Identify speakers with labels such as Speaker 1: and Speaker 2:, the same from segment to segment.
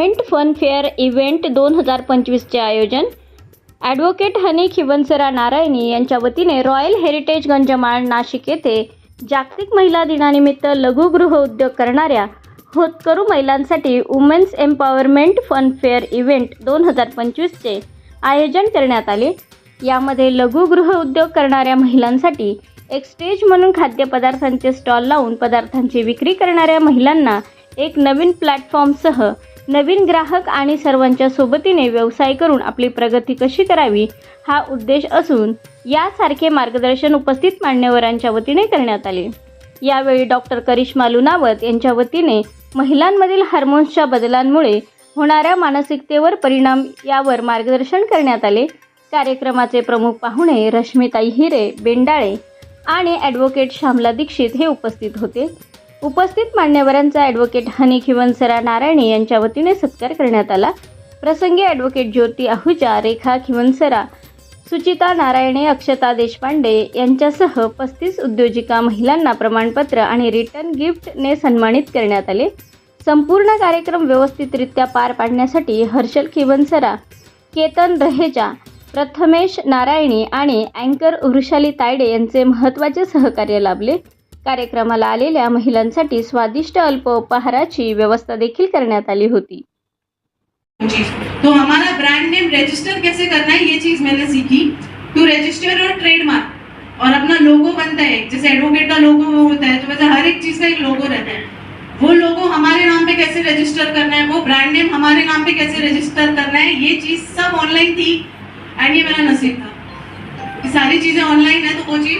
Speaker 1: Women's funfair fun fair event दोन हजार पंचवीसचे आयोजन. ॲडव्होकेट हनी खिवनसरा नारायणी यांच्या वतीने रॉयल हेरिटेज गंजमाळ नाशिक येथे जागतिक महिला दिनानिमित्त लघुगृह उद्योग करणाऱ्या होतकरू महिलांसाठी women's empowerment fun fair event दोन हजार पंचवीसचे आयोजन करण्यात आले. यामध्ये लघुगृह उद्योग करणाऱ्या महिलांसाठी एक स्टेज म्हणून खाद्यपदार्थांचे स्टॉल लावून पदार्थांची विक्री करणाऱ्या महिलांना एक नवीन प्लॅटफॉर्मसह नवीन ग्राहक आणि सर्वांच्या सोबतीने व्यवसाय करून आपली प्रगती कशी करावी हा उद्देश असून यासारखे मार्गदर्शन उपस्थित मान्यवरांच्या वतीने करण्यात आले. यावेळी डॉक्टर करिश्मा लुनावत यांच्या वतीने महिलांमधील हार्मोन्सच्या बदलांमुळे होणाऱ्या मानसिकतेवर परिणाम यावर मार्गदर्शन करण्यात आले. कार्यक्रमाचे प्रमुख पाहुणे रश्मिताई हिरे बेंडाळे आणि ॲडव्होकेट श्यामला दीक्षित हे उपस्थित होते. उपस्थित मान्यवरांचा ॲडव्होकेट हनी खिवनसरा नारायणी यांच्या वतीने सत्कार करण्यात आला. प्रसंगी ॲडव्होकेट ज्योती आहुजा रेखा खिवनसरा सुचिता नारायणे अक्षता देशपांडे यांच्यासह पस्तीस उद्योजिका महिलांना प्रमाणपत्र आणि रिटर्न गिफ्टने सन्मानित करण्यात आले. संपूर्ण कार्यक्रम व्यवस्थितरित्या पार पाडण्यासाठी हर्षल खिवनसरा केतन रहेजा प्रथमेश नारायणी आणि अँकर वृषाली तायडे यांचे महत्त्वाचे सहकार्य लाभले. कार्यक्रमाला आलेल्या महिलांसाठी स्वादिष्ट अल्प उपहाराची व्यवस्था देखील करण्यात आली होती.
Speaker 2: तो हमारा ब्रांड नेम रजिस्टर कैसे करना है, ये चीज़ मैंने सीखी। टू रजिस्टर योर ट्रेडमार्क और अपना लोगो बनता है, जैसे एडवोकेट का लोगो होता है तो वैसे हर एक चीज़ का एक लोगो रहता है। वो लोगो हमारे नाम पे कैसे रजिस्टर करना है, वो ब्रांड नेम हमारे नाम पे कैसे रजिस्टर करना है, ये चीज़ सब ऑनलाइन थी एंड ये मेरा नसीब था। सारी चीज़ें ऑनलाइन है तो वो चीज़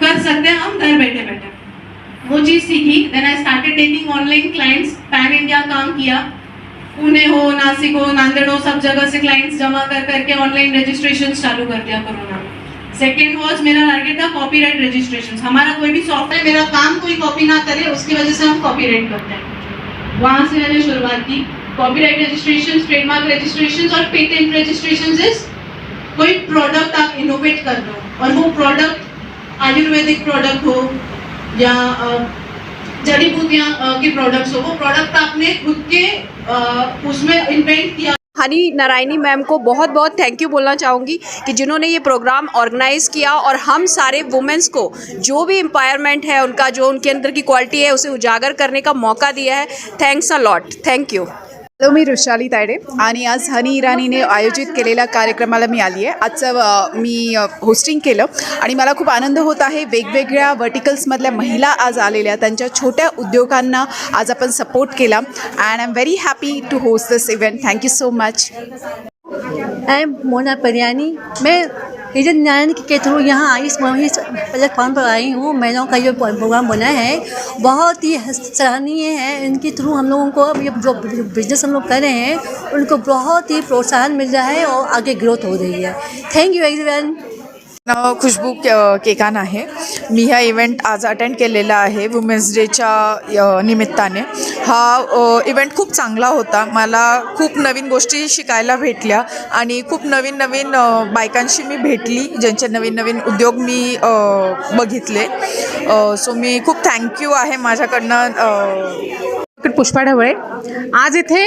Speaker 2: कर सकते हैं हम, घर बैठे वो चीज़ सीखी। Then I started taking online clients pan India काम किया। पुणे हो, नासिक हो, नांदेड़ हो, सब जगह से क्लाइंट्स जमा कर करके ऑनलाइन रजिस्ट्रेशन चालू कर दिया कोरोना। सेकेंड वॉज़ मेरा टारगेट था कॉपीराइट रजिस्ट्रेशन हमारा कोई भी सॉफ्टवेयर मेरा काम कोई कॉपी ना करे, उसकी वजह से हम कॉपीराइट करते हैं वहाँ से मैंने शुरुआत की। कॉपीराइट रजिस्ट्रेशन ट्रेडमार्क रजिस्ट्रेशन और पेटेंट रजिस्ट्रेशन इज़ कोई प्रोडक्ट आप इनोवेट कर रहे हो और वो प्रोडक्ट आयुर्वेदिक प्रोडक्ट हो या जड़ी बूटियाँ के प्रोडक्ट्स हो, वो प्रोडक्ट आपने खुद के उसमें इन्वेंट किया।
Speaker 3: हनी नारायणी मैम को बहुत बहुत थैंक यू बोलना चाहूँगी कि जिन्होंने ये प्रोग्राम ऑर्गेनाइज़ किया और हम सारे वुमेंस को जो भी एम्पायरमेंट है, उनका जो उनके अंदर की क्वालिटी है, उसे उजागर करने का मौका दिया है। Thanks a lot thank you
Speaker 4: hello मी वृषाली तायडे. आणि आज हनी इराणीने आयोजित केलेल्या कार्यक्रमाला मी आली आहे. आजचं मी होस्टिंग केलं. आणि मला खूप आनंद होत आहे वेगवेगळ्या वर्टिकल्समधल्या महिला आज आलेल्या त्यांच्या छोट्या उद्योगांना आज आपण सपोर्ट केला. And I am very happy to host this event thank you so much
Speaker 5: I am Mona Pariyani मैं हिजन नारायण के थ्रू यहाँ इस प्लेटफॉर्म पर आई हूँ। महिलाओं का जो प्रोग्राम बना है, बहुत ही सराहनीय है। इनके थ्रू हम लोगों को अब ये जो बिज़नेस हम लोग कर रहे हैं, उनको बहुत ही प्रोत्साहन मिल रहा है और आगे ग्रोथ हो रही है। थैंक यू एवरीवन
Speaker 4: नाव खुशबू के- केकान आहे. मी हा इव्हेंट आज अटेंड केलेला आहे वुमेन्स डेच्या निमित्ताने. हा इव्हेंट खूप चांगला होता. मला खूप नवीन गोष्टी शिकायला भेटल्या आणि खूप नवीन नवीन बायकांशी मी भेटली ज्यांचे नवीन नवीन उद्योग मी बघितले. सो मी खूप थँक्यू आहे माझ्याकडनं
Speaker 6: पुष्पा ढवळे. आज इथे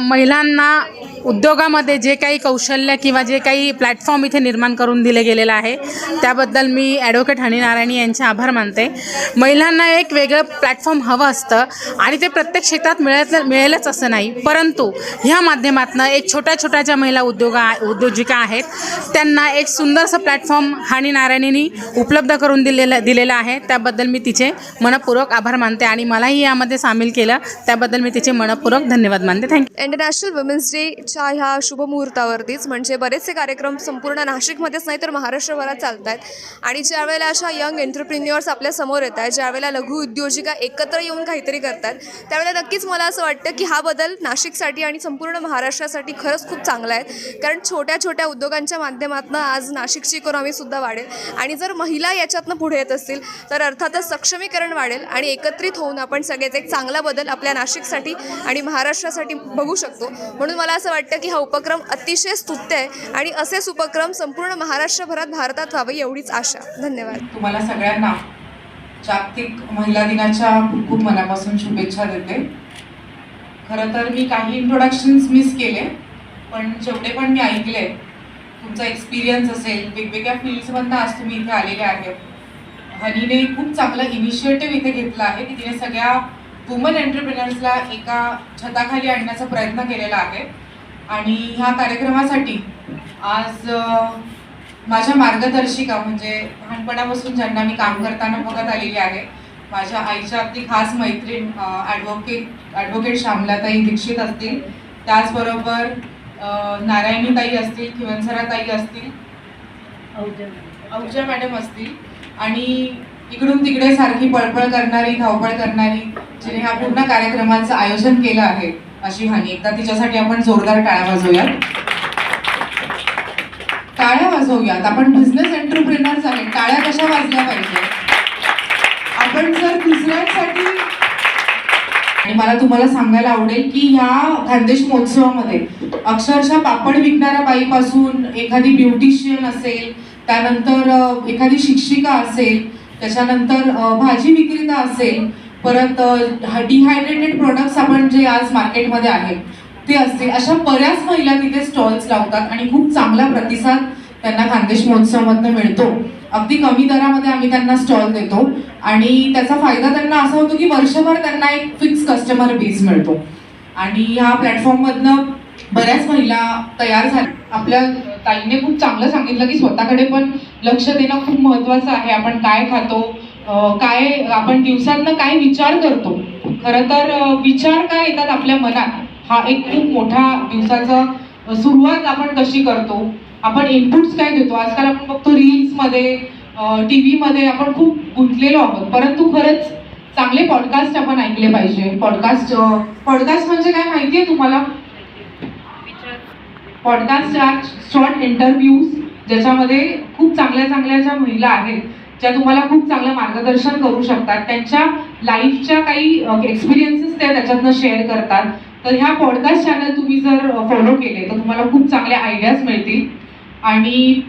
Speaker 6: महिलांना उद्योगामध्ये जे काही कौशल्य किंवा जे काही प्लॅटफॉर्म इथे निर्माण करून दिले गेलेलं आहे त्याबद्दल मी ॲडव्होकेट हनी नारायणी यांचे आभार मानते. महिलांना एक वेगळं प्लॅटफॉर्म हवं असतं आणि ते प्रत्येक क्षेत्रात मिळत मिळेलच असं नाही. परंतु ह्या माध्यमातून एक छोट्या छोट्या ज्या महिला उद्योगा उद्योजिका आहेत त्यांना एक सुंदरसं प्लॅटफॉर्म हनी नारायणींनी उपलब्ध करून दिलेलं दिलेलं आहे. त्याबद्दल मी तिचे मनपूर्वक आभार मानते आणि मलाही यामध्ये सामील केलं त्याबद्दल मी तिचे मनपूर्वक धन्यवाद मानते. थँक्यू
Speaker 7: इंटरनॅशनल वुमेन्स डेच्या ह्या शुभमुहूर्तावरतीच म्हणजे बरेचसे कार्यक्रम संपूर्ण नाशिकमध्येच नाही तर महाराष्ट्रभरात चालत आहेत आणि ज्या वेळेला अशा यंग एंटरप्रिन्युअर्स आपल्यासमोर येत आहेत ज्यावेळेला लघु उद्योजिका एकत्र येऊन काहीतरी करतात त्यावेळेला नक्कीच मला असं वाटतं की हा बदल नाशिकसाठी आणि संपूर्ण महाराष्ट्रासाठी खरंच खूप चांगला आहे. कारण छोट्या छोट्या उद्योगांच्या माध्यमातून आज नाशिकची इकॉनॉमीसुद्धा वाढेल. आणि जर महिला याच्यातनं पुढे येत असतील तर अर्थातच सक्षमीकरण वाढेल आणि एकत्रित होऊन आपण सगळेच एक चांगला बदल आपल्या नाशिकसाठी आणि महाराष्ट्रासाठी बघू शकतो. म्हणून मला असं वाटतं की हा उपक्रम अतिशय स्तुत्य आहे आणि असेच उपक्रम संपूर्ण महाराष्ट्रभरात भारतात व्हावे एवढीच आशा. धन्यवाद.
Speaker 8: तुम्हाला सगळ्यांना जागतिक महिला दिनाच्या खूप खूप मनापासून शुभेच्छा देते. खरं तर मी काही इंट्रोडक्शन्स मिस केले पण जेवढे पण मी ऐकले तुमचा एक्सपिरियन्स असेल वेगवेगळ्या फील्ड्समधनं आज तुम्ही इथे आलेले आहेत. हनीने खूप चांगला इनिशिएटिव्ह इथे घेतला आहे की तिने सगळ्या वुमन एंटरप्रिनर्सला एका छताखाली आणण्याचा प्रयत्न केलेला आहे. आणि ह्या कार्यक्रमासाठी आज माझ्या मार्गदर्शिका म्हणजे लहानपणापासून ज्यांना मी काम करताना बघत आलेली आहे माझ्या आईच्या अगदी खास मैत्रीण ॲडव्होकेट ॲडव्होकेट श्यामलाताई दीक्षित असतील. त्याचबरोबर नारायणीताई असतील किवनसराताई असतील. अवजा मॅडम असतील. आणि इकडून तिकडे सारखी पळपळ करणारी धावपळ करणारी जिने ह्या पूर्ण कार्यक्रमाचं आयोजन केलं आहे अशी हानी. एकदा तिच्यासाठी आपण जोरदार टाळ्या वाजवूयात. टाळ्या वाजवूयात. आपण बिझनेस एंटरप्रिनर्स आहेत टाळ्या कशा वाजल्या पाहिजे? आपण जर दुसऱ्यांसाठी आणि मला तुम्हाला सांगायला आवडेल की ह्या खानदेश महोत्सवामध्ये अक्षरशः पापड विकणाऱ्या बाईपासून एखादी ब्युटिशियन असेल त्यानंतर एखादी शिक्षिका असेल त्याच्यानंतर भाजी विक्रेता असेल परत डिहायड्रेटेड प्रोडक्ट्स आपण जे आज मार्केटमध्ये आहे ते असतील. अशा बऱ्याच महिला तिथे स्टॉल्स लावतात आणि खूप चांगला प्रतिसाद त्यांना खानदेश महोत्सवामधनं मिळतो. अगदी कमी दरामध्ये आम्ही त्यांना स्टॉल देतो आणि त्याचा फायदा त्यांना असा होतो की वर्षभर त्यांना एक फिक्स कस्टमर बेस मिळतो. आणि ह्या प्लॅटफॉर्ममधनं बऱ्याच महिला तयार झाल्या. आपल्या ताईने खूप चांगलं सांगितलं की स्वतःकडे पण लक्ष देणं खूप महत्त्वाचं आहे. आपण काय खातो काय आपण दिवसातनं काय विचार करतो? खरं तर विचार काय येतात आपल्या मनात? हा एक खूप मोठा दिवसाचा सुरुवात आपण कशी करतो? आपण इनपुट्स काय देतो आजकाल आपण बघतो रील्समध्ये टी व्हीमध्ये आपण खूप गुंतलेलो आहोत. परंतु खरंच चांगले पॉडकास्ट आपण ऐकले पाहिजे. पॉडकास्ट पॉडकास्ट म्हणजे काय माहिती आहे तुम्हाला? पॉडकास्ट शॉर्ट इंटरव्ह्यूज ज्याच्यामध्ये खूप चांगल्या चांगल्या ज्या महिला आहेत ज्या तुम्हाला खूप चांगलं मार्गदर्शन करू शकतात त्यांच्या लाईफच्या काही एक्सपिरियन्सेस त्या त्याच्यातनं शेअर करतात. तर ह्या पॉडकास्ट चॅनल तुम्ही जर फॉलो केले तर तुम्हाला खूप चांगल्या आयडियाज मिळतील. आणि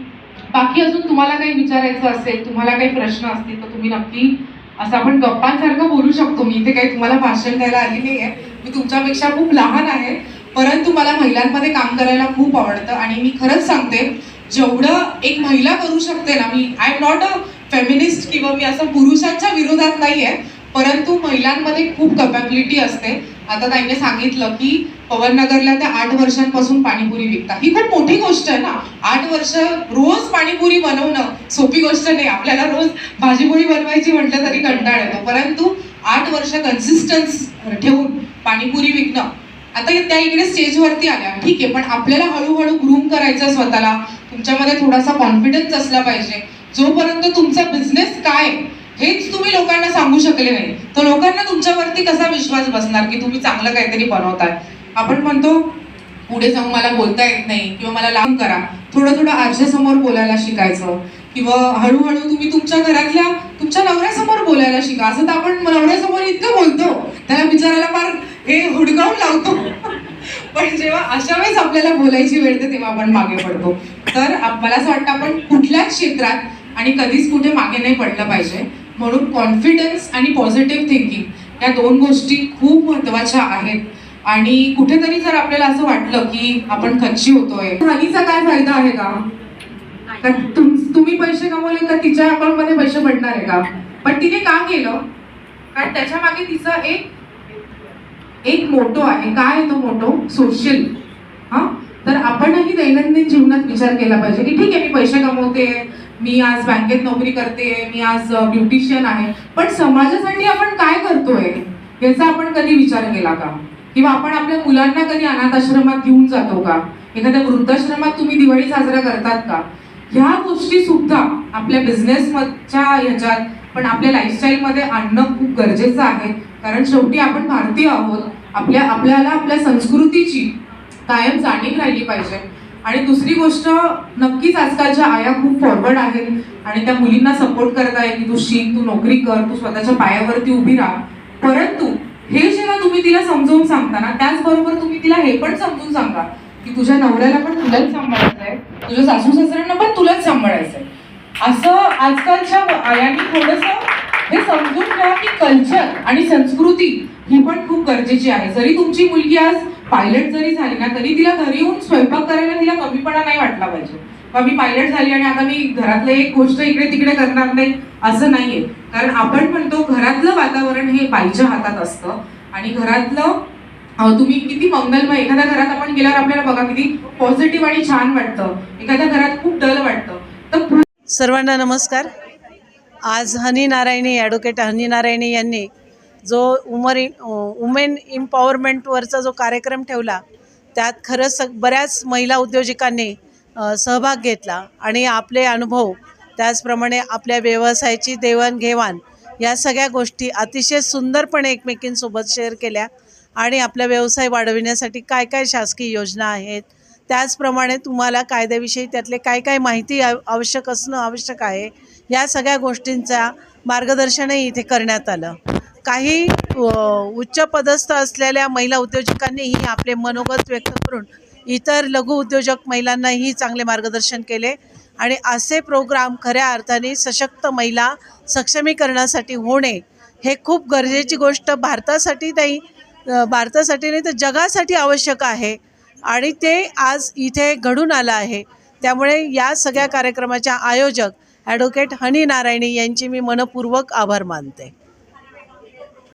Speaker 8: बाकी अजून तुम्हाला काही विचारायचं असेल तुम्हाला काही प्रश्न असतील तर तुम्ही नक्की असं आपण गप्पांसारखं बोलू शकतो. मी इथे काही तुम्हाला भाषण द्यायला आली नाही आहे मी तुमच्यापेक्षा खूप लहान आहे. परंतु मला महिलांमध्ये काम करायला खूप आवडतं आणि मी खरंच सांगते जेवढं एक महिला करू शकते ना मी I am not a feminist किंवा मी असं पुरुषांच्या विरोधात नाही आहे परंतु महिलांमध्ये खूप कपॅबिलिटी असते. आता त्यांनी सांगितलं की पवननगरला त्या आठ वर्षांपासून पाणीपुरी विकतात. ही खूप मोठी गोष्ट आहे ना. आठ वर्ष रोज पाणीपुरी बनवणं सोपी गोष्ट नाही. आपल्याला रोज भाजीपुरी बनवायची म्हटलं तरी कंटाळ येतो. परंतु आठ वर्ष कन्सिस्टन्स ठेवून पाणीपुरी विकणं आता त्या इकडे स्टेजवरती आल्या. ठीक आहे पण आपल्याला हळूहळू ग्रूम करायचं स्वतःला. तुमच्यामध्ये थोडासा कॉन्फिडन्स असला पाहिजे. जोपर्यंत तुमचा बिझनेस काय आहे, हेच तुम्ही लोकांना सांगू शकले नाही तर लोकांना तुमच्यावरती कसा विश्वास बसणार की तुम्ही चांगलं काहीतरी बनवताय? आपण म्हणतो पुढे जाऊन मला बोलता येत नाही किंवा मला लांब करा. थोडं थोडं आरशासमोर बोलायला शिकायचं. किंवा हळूहळू तुम्ही तुमच्या घरातल्या तुमच्या नवऱ्यासमोर बोलायला शिका. असं तर आपण नवऱ्यासमोर इतकं बोलतो. त्याला बिचारायला फार हे हुडकावून लावतो. पण जेव्हा अशा वेळेस आपल्याला बोलायची वेळ येते तेव्हा आपण मागे पडतो. तर मला असं वाटतं आपण कुठल्याच क्षेत्रात आणि कधीच कुठे मागे नाही पडलं पाहिजे. म्हणून कॉन्फिडन्स आणि पॉझिटिव्ह थिंकिंग या दोन गोष्टी खूप महत्त्वाच्या आहेत. आणि कुठेतरी जर आपल्याला असं वाटलं की आपण कच्ची होतोय. हानीचा काय फायदा आहे का? का तुम- तुम्ही पैसे कमवले तर तिच्या अकाउंटमध्ये पैसे पडणार आहे का? पण तिने का केलं? कारण त्याच्यामागे तिचा एक एक मोटो आहे. काय तो मोटो? सोशल हा? तर आपणही दैनंदिन जीवनात विचार केला पाहिजे की ठीक आहे मी पैसे कमवते मी आज बँकेत नोकरी करते मी आज ब्युटिशियन आहे. पण समाजासाठी आपण काय करतोय? याचा आपण कधी विचार केला का? किंवा आपण आपल्या मुलांना कधी अनाथ आश्रमात घेऊन जातो का? एखाद्या वृद्धाश्रमात तुम्ही दिवाळी साजरा करतात का? ह्या गोष्टी सुद्धा आपल्या बिझनेसच्या ह्याच्यात पण आपल्या लाईफस्टाईलमध्ये आणणं खूप गरजेचं आहे. कारण शेवटी आपण भारतीय आहोत आपल्या आपल्याला आपल्या संस्कृतीची कायम जाणीव राहिली पाहिजे. आणि दुसरी गोष्ट नक्कीच आजकालच्या आया खूप फॉरवर्ड आहेत. आणि त्या मुलींना सपोर्ट करत आहे की तू शिक तू नोकरी कर तू स्वतःच्या पायावरती उभी राहा. परंतु हे जेव्हा तुम्ही तिला समजवून सांगता ना त्याचबरोबर तुम्ही तिला हे पण समजून सांगा की तुझ्या नवऱ्याला पण तुलाच सांभाळायचं आहे. तुझ्या सासू सासऱ्यांना पण तुलाच सांभाळायचं आहे. असं आजकालच्या आयांनी थोडंसं हे समजून घ्या की कल्चर आणि संस्कृती ही पण खूप गरजेची आहे. जरी तुमची मुलगी आज पायलट जरी झाली ना तरी तिला घरी येऊन स्वयंपाक करायला तिला कमीपणा नाही वाटला पाहिजे. बा मी पायलट झाली आणि आता मी घरातलं एक गोष्ट इकडे तिकडे करणार नाही असं नाहीये. कारण आपण म्हणतो घरातलं वातावरण हे बाईच्या हातात असतं आणि घरातलं तुम्ही किती मंगलमय. एखाद्या घरात आपण गेल्यावर आपल्याला बघा किती पॉझिटिव्ह आणि छान वाटतं. एखाद्या घरात खूप डल वाटतं. तर
Speaker 9: सर्वांना नमस्कार. आज हनी नारायणी ॲडव्होकेट हनी नारायणी यांनी जो उमर वुमेन इम्पॉवरमेंटवरचा जो कार्यक्रम ठेवला त्यात खरंच बऱ्याच महिला उद्योजकांनी सहभाग घेतला आणि आपले अनुभव त्याचप्रमाणे आपल्या व्यवसायाची देवाणघेवाण या सगळ्या गोष्टी अतिशय सुंदरपणे एकमेकींसोबत शेअर केल्या. आणि आपला व्यवसाय वाढविण्यासाठी काय काय शासकीय योजना आहेत? त्याचप्रमाणे तुम्हाला कायद्याविषयी त्यातले काय काय माहिती आव- आवश्यक असणं आवश्यक आहे? या सगळ्या गोष्टींचा मार्गदर्शनही इथे करण्यात आलं. काही उच्चपदस्थ उच्च पदस्थ असलेल्या महिला उद्योजकांनीही आपले मनोगत व्यक्त करून इतर लघु उद्योजक महिलांनाही चांगले मार्गदर्शन केले आणि असे प्रोग्राम खऱ्या अर्थाने सशक्त महिला सक्षमीकरणासाठी होणे हे खूप गरजेची गोष्ट. भारतासाठी नाही भारतासाठी नाही तर जगासाठी आवश्यक आहे. आणि ते आज इथे घडून आलं आहे. त्यामुळे या सगळ्या कार्यक्रमाच्या आयोजक ॲडव्होकेट हनी नारायणी यांची मी मनपूर्वक आभार मानते.